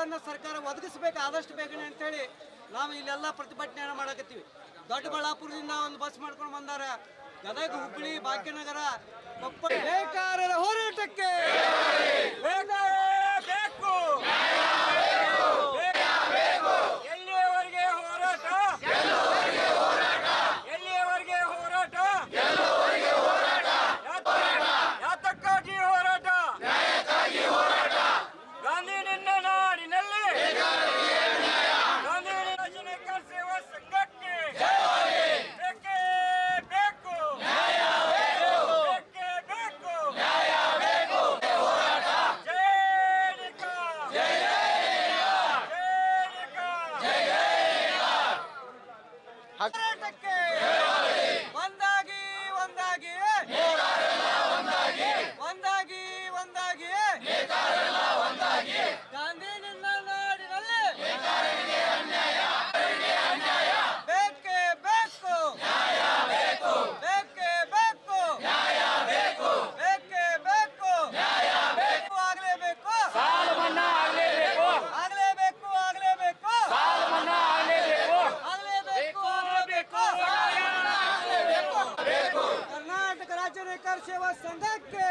ಬಸ್ಗಳನ್ನು ಸರ್ಕಾರ ಒದಗಿಸ್ಬೇಕು, ಆದಷ್ಟು ಬೇಗನೆ ಅಂತೇಳಿ ನಾವು ಇಲ್ಲೆಲ್ಲ ಪ್ರತಿಭಟನೆಯನ್ನು ಮಾಡಕತ್ತೀವಿ. ದೊಡ್ಡಬಳ್ಳಾಪುರದಿಂದ ಒಂದು ಬಸ್ ಮಾಡ್ಕೊಂಡು ಬಂದಾರ. ಗದಗ, ಹುಬ್ಬಳ್ಳಿ, ಭಾಗ್ಯನಗರ, ಕೊಪ್ಪಳ. ಬೇಕಾರರ ಹೋರಾಟಕ್ಕೆ! ಹೋರಾಟಕ್ಕೆ ಒಂದಾಗಿ ಒಂದಾಗಿ. ಒಂದಾಗಿ ಒಂದಾಗಿ. ಸೇವಾ ಸಂಘಕ್ಕೆ